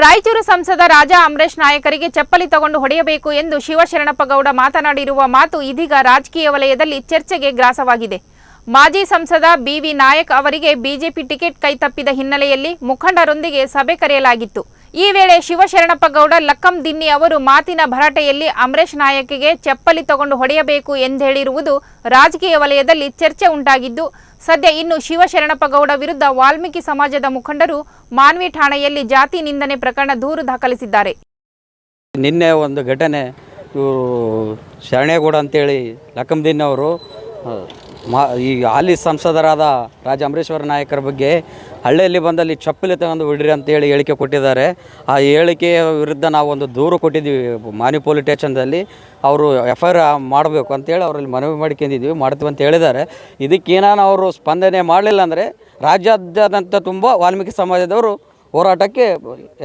ರಾಯಚೂರು ಸಂಸದ ರಾಜಾ ಅಮರೇಶ್ ನಾಯಕರಿಗೆ ಚಪ್ಪಲಿ ತಗೊಂಡು ಹೊಡೆಯಬೇಕು ಎಂದು ಶಿವಶರಣಪ್ಪಗೌಡ ಮಾತನಾಡಿರುವ ಮಾತು ಇದೀಗ ರಾಜಕೀಯ ವಲಯದಲ್ಲಿ ಚರ್ಚೆಗೆ ಗ್ರಾಸವಾಗಿದೆ. ಮಾಜಿ ಸಂಸದ ಬಿವಿ ನಾಯಕ್ ಅವರಿಗೆ ಬಿಜೆಪಿ ಟಿಕೆಟ್ ಕೈತಪ್ಪಿದ ಹಿನ್ನೆಲೆಯಲ್ಲಿ ಮುಖಂಡರೊಂದಿಗೆ ಸಭೆ ಕರೆಯಲಾಗಿತ್ತು. ಈ ವೇಳೆ ಶಿವಶರಣಪ್ಪ ಗೌಡ ಲಕ್ಕಂ ದಿನ್ನಿ ಅವರು ಮಾತಿನ ಭರಾಟೆಯಲ್ಲಿ ಅಮರೇಶ್ ನಾಯಕಿಗೆ ಚಪ್ಪಲಿ ತಗೊಂಡು ಹೊಡೆಯಬೇಕು ಎಂದೇಳಿರುವುದು ರಾಜಕೀಯ ವಲಯದಲ್ಲಿ ಚರ್ಚೆ ಉಂಟಾಗಿದ್ದು, ಸದ್ಯ ಇನ್ನು ಶಿವಶರಣಪ್ಪ ಗೌಡ ವಿರುದ್ಧ ವಾಲ್ಮೀಕಿ ಸಮಾಜದ ಮುಖಂಡರು ಮಾನ್ವಿ ಠಾಣೆಯಲ್ಲಿ ಜಾತಿ ನಿಂದನೆ ಪ್ರಕರಣ ದೂರು ದಾಖಲಿಸಿದ್ದಾರೆ. ನಿನ್ನೆ ಒಂದು ಘಟನೆ ಶರಣೇಗೌಡ ಅಂತೇಳಿ ಲಕ್ಕಂದಿನ್ ಅವರು ಮಾ ಈ ಹಾಲಿ ಸಂಸದರಾದ ರಾಜ ಅಂಬರೀಶ್ವರ ನಾಯಕರ ಬಗ್ಗೆ ಹಳ್ಳಿಯಲ್ಲಿ ಬಂದಲ್ಲಿ ಚಪ್ಪಲಿ ತಗೊಂಡು ಬಿಡ್ರಿ ಅಂತೇಳಿ ಹೇಳಿಕೆ ಕೊಟ್ಟಿದ್ದಾರೆ. ಆ ಹೇಳಿಕೆಯ ವಿರುದ್ಧ ನಾವು ಒಂದು ದೂರು ಕೊಟ್ಟಿದ್ದೀವಿ ಮಾನಿ ಪೊಲೀಸ್ ಅವರು ಎಫ್ ಐ ಆರ್ ಮಾಡಬೇಕು ಅಂತೇಳಿ ಅವರಲ್ಲಿ ಮನವಿ ಮಾಡ್ಕೊಂಡಿದ್ದೀವಿ ಮಾಡ್ತೀವಿ ಅಂತ ಹೇಳಿದ್ದಾರೆ. ಇದಕ್ಕೇನಾನು ಅವರು ಸ್ಪಂದನೆ ಮಾಡಲಿಲ್ಲ ಅಂದರೆ ರಾಜ್ಯಾದ್ಯಂತ ತುಂಬ ವಾಲ್ಮೀಕಿ ಸಮಾಜದವರು ಹೋರಾಟಕ್ಕೆ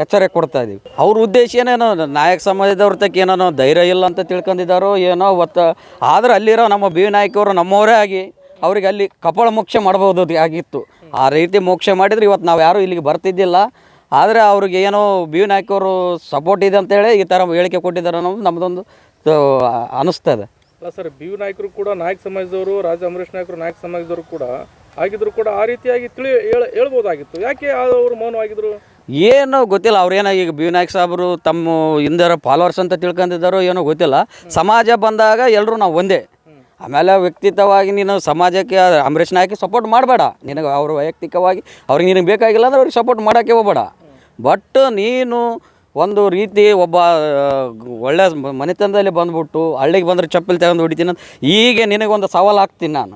ಎಚ್ಚರಿಕೆ ಕೊಡ್ತಾ ಇದ್ದೀವಿ ಅವ್ರ ಉದ್ದೇಶ ಏನೇನೋ, ನಾಯಕ ಸಮಾಜದವ್ರ ತಕ್ಕ ಏನೋ ಧೈರ್ಯ ಇಲ್ಲ ಅಂತ ತಿಳ್ಕೊಂಡಿದ್ದಾರೋ ಏನೋ ಒತ್ತ, ಆದ್ರೆ ಅಲ್ಲಿರೋ ನಮ್ಮ ಬಿ ನಾಯಕವರು ನಮ್ಮವರೇ ಆಗಿ ಅವ್ರಿಗೆ ಅಲ್ಲಿ ಕಪಾಳ ಮೋಕ್ಷ ಮಾಡ್ಬೋದು ಆಗಿತ್ತು. ಆ ರೀತಿ ಮೋಕ್ಷ ಮಾಡಿದರೆ ಇವತ್ತು ನಾವು ಯಾರೂ ಇಲ್ಲಿಗೆ ಬರ್ತಿದ್ದಿಲ್ಲ. ಆದರೆ ಅವ್ರಿಗೆ ಏನೋ ಬಿ ನಾಯಕವರು ಸಪೋರ್ಟ್ ಇದೆ ಅಂತೇಳಿ ಈ ಥರ ಹೇಳಿಕೆ ಕೊಟ್ಟಿದ್ದಾರೆ ಅನ್ನೋದು ನಮ್ಮದೊಂದು ಅನಿಸ್ತದೆ. ಅಲ್ಲ ಸರ್, ಬಿ ನಾಯಕರು ಕೂಡ ನಾಯಕ ಸಮಾಜದವರು, ರಾಜ ಅಮರೇಶ್ ನಾಯಕರು ನಾಯಕ ಸಮಾಜದವರು ಕೂಡ ಆಗಿದ್ರು ಕೂಡ ಆ ರೀತಿಯಾಗಿ ತಿಳಿ ಹೇಳ ಹೇಳ್ಬೋದಾಗಿತ್ತು. ಯಾಕೆ ಅವರು ಮೌನವಾಗಿದ್ರು? ಏನೋ ಗೊತ್ತಿಲ್ಲ ಅವ್ರೇನೋ ಈಗ ಬಿ ನಾಯಕ್ ಸಾಹೇಬರು ತಮ್ಮ ಹಿಂದರ ಫಾಲೋವರ್ಸ್ ಅಂತ ತಿಳ್ಕೊಂಡಿದ್ದಾರೋ ಏನೋ ಗೊತ್ತಿಲ್ಲ. ಸಮಾಜ ಬಂದಾಗ ಎಲ್ಲರೂ ನಾವು ಒಂದೇ. ಆಮೇಲೆ ವ್ಯಕ್ತಿತ್ವವಾಗಿ ನೀನು ಸಮಾಜಕ್ಕೆ, ಅಂಬರೀಷ್ ನಾಯಕಿ ಸಪೋರ್ಟ್ ಮಾಡಬೇಡ. ನಿನಗೆ ಅವರು ವೈಯಕ್ತಿಕವಾಗಿ ಅವ್ರಿಗೆ ನಿನಗೆ ಬೇಕಾಗಿಲ್ಲ ಅಂದ್ರೆ ಅವ್ರಿಗೆ ಸಪೋರ್ಟ್ ಮಾಡೋಕ್ಕೆ ಹೋಗ್ಬೇಡ. ಬಟ್ ನೀನು ಒಂದು ರೀತಿ ಒಬ್ಬ ಒಳ್ಳೆ ಮನೆತನದಲ್ಲಿ ಬಂದ್ಬಿಟ್ಟು ಹಳ್ಳಿಗೆ ಬಂದರೆ ಚಪ್ಪಲಿ ತಗೊಂಡು ಹೊಡಿತೀನಿ ಅಂತ ಈಗ ನಿನಗೊಂದು ಸವಾಲು ಹಾಕ್ತೀನಿ ನಾನು.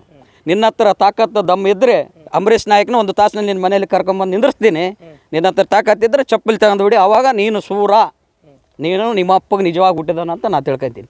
ನಿನ್ನ ಹತ್ರ ತಾಕತ್ತು ದಮ್ ಇದ್ದರೆ ಅಂಬರೀಷ್ ನಾಯಕನ ಒಂದು ತಾಸಿನಲ್ಲಿ ನಿನ್ನ ಮನೇಲಿ ಕರ್ಕೊಂಬಂದು ನಿಂದಿರ್ಸ್ತೀನಿ. ನಿನ್ನ ಹತ್ರ ತಾಕತ್ತಿದ್ದರೆ ಚಪ್ಪಲಿ ತಗೊಂಡು ಬಿಡಿ ಆವಾಗ ನೀನು ಸೂರ. ನೀನು ನಿಮ್ಮ ಅಪ್ಪಗೆ ನಿಜವಾಗಿ ಹುಟ್ಟಿದವನ ಅಂತ ನಾನು ತಿಳ್ಕೊತೀನಿ.